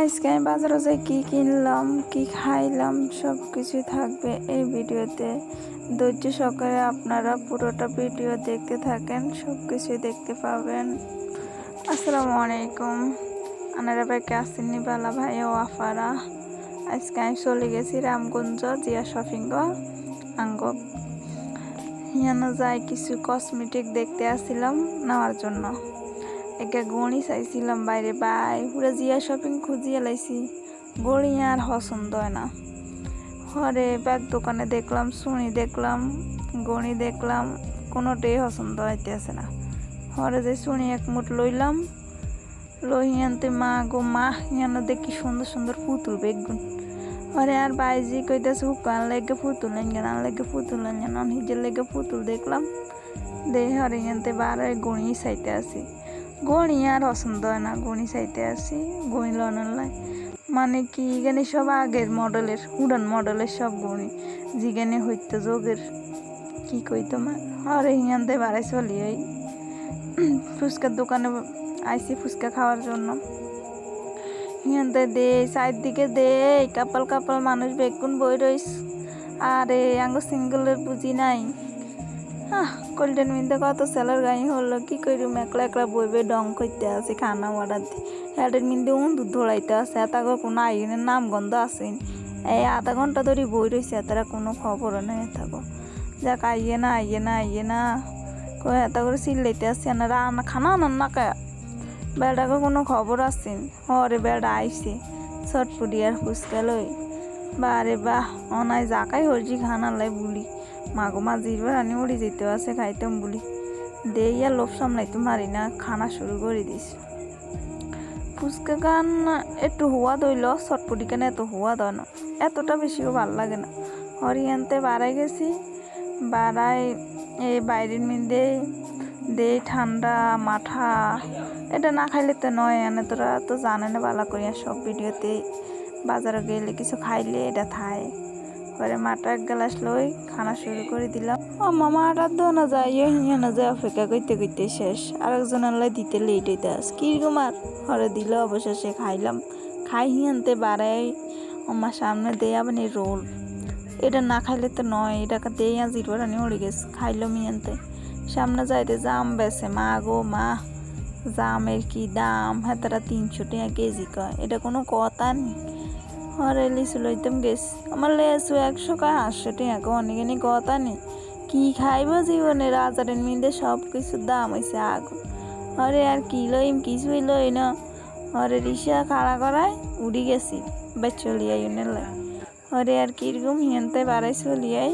আজকে আমি বাজারে যাই কী কিনলাম, কী খাইলাম সব কিছুই থাকবে এই ভিডিওতে। ধৈর্য সহকারে আপনারা পুরোটা ভিডিও দেখতে থাকেন সব কিছুই দেখতে পাবেন। আসসালামু আলাইকুম। আনারা ভাইকে আসেননি বালা ভাই ও আফারা। আজকে আমি চলে গেছি রামগঞ্জ জিয়া শপিং আঙ্গ। হিয়ানো যাই কিছু কসমেটিক দেখতে আসছিলাম নেওয়ার জন্য। একে গড়ি চাইছিলাম বাইরে বাই। পুরা জিয়া শপিং খুঁজিয়ে লাইছি গড়ি আর পছন্দ হয় না হরে ব্যাগ দোকানে দেখলাম শুনি দেখলাম, গণি দেখলাম কোনোটাই পছন্দ হইতেছে না। হরে যে শুনি এক মুঠ লইলাম লই হিয়ানতে মা গো মা হিয়ান দেখি সুন্দর সুন্দর পুতুল বেগুন। হরে আর বাইজি কইতেছে হুকান লেগে পুতুল লেঙ্গেন আর লেগে পুতুল লেঙ্গেন অন হিজের লেগে পুতুল দেখলাম। দে হরে হিয়ানতে বারে গণি চাইতে আসি গণি আর পছন্দ হয় না। গণি চাইতে আসি, গণি লনার মানে কি, এখানে সব আগের মডেলের, উড়ান মডেলের সব গণি। যেখানে হইতো যোগের, কি কইতো মা আরে হিয়ানতে বাড়াই চলি এই ফুচকার দোকানে আইসি ফুচকা খাওয়ার জন্য। হিয়ানতে দে চারদিকে দে, কাপাল কাপাল মানুষ বেগুন বই রইস। আরে আঙ্গ সিঙ্গলের বুঝি নাই। কল্যাণ মিন্দে কত সেলার গাই হলো, কি করিম একলা একলা বইবে ডং করতে আছে খানা অর্ডার দিয়ে হেডের মিন্দে উন্দুর ধরাইতে আছে এতাকে কোনো আইনের নাম গন্ধ আছে এই আধা ঘণ্টা ধরে বই রয়েছে তারা কোনো খবর নেই থাকো যাক, আইয়ে না আইয়ে না আইয়ে না। কই এত করে চিল্লাইতে আসছে না রান্না খানা আনার না কা? বেড়াকে কোনো খবর আসেন। হরে বেড়া, আইসে। চটপুটি আর ফুচকা লই। বারে বাহ অনাই জাকাই হরজি খানা লাই বুলি। মাগো মা জিরবার আনি উড়ি যেতে আছে খাইতাম বলি দেই আর লোভ সামলাইতে মারি না, খানা শুরু করে দিস। ফুচকা গান একটু হুয়া দইল চটপটি কেন এত হুয়া না এতটা বেশিও ভালো লাগে না। হরিয়ানতে বাড়াই গেছি বাড়াই এই বাইরের মিন্দে দে ঠান্ডা মাথা এটা না খাইলে তো নয়, এনে তোরা তো জানে না বালা করিয়া সব ভিডিওতে বাজারে গেলে কিছু খাইলে এটা থায়। পরে মাটা এক গ্লাস লই খানা শুরু করে দিলাম। ও মামা আটার দো না যায় হিয়া না যায়, অপেক্ষা করতে করতে শেষ। আরেকজন আল্লাহ দিতে লেট হইতে আস। কিরকমার হরে দিল, অবশেষে খাইলাম। খাই হিয়ানতে বাড়াই আমার সামনে দেয় আবার রোল। এটা না খাইলে তো নয়, এটাকে দেই আজ ইটবারানি উড়ে গেছে। খাইলো মিয়ানতে সামনে যাইতে জাম বেছে, মা গো, মা, জামের কি দাম? হ্যাঁ তারা তিনশো টাকা কেজি কয়। এটা কোনো কথা নেই। হরে লিচু লইতাম গেছ আমার লেচু একশো কয় আটশো টাকা অনেকখানি কথা নেই। কি খাইব জীবনে? রাজারের মিন্দে সব কিছুর দাম হয়েছে আগুন। হরে আর কি লইম? কিছুই লই না। হরে রিসা খাড়া করায় উড়ি গেছি বেচলিয়াই লাই। হরে আর কীরকম হিয়ানতে বাড়াই চলিয়াই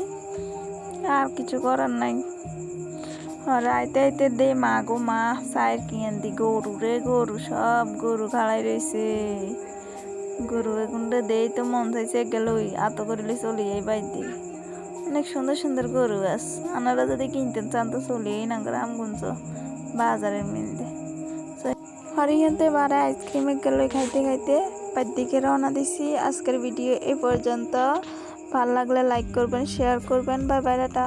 আর কিছু করার নাই। হরে আইতে দে মা গো, মা চায়ের কিয়ান দি গরু রে গরু, সব গরু খাড়াই রয়েছে গরু এগুনটা দেই তো মন চাইছে গেলই আত করিলে চলিয়াই বাইতে অনেক সুন্দর সুন্দর গরু আস আনারা যদি কিনতে চান তো চলিয়াই না গ্রামগঞ্জ বাজারের মিলতে। হরিয়ানতে বারে আইসক্রিমে গেল খাইতে খাইতে দিকে রওনা দিছি। আজকের ভিডিও এ পর্যন্ত। ভালো লাগলে লাইক করবেন শেয়ার করবেন। Bye bye tata.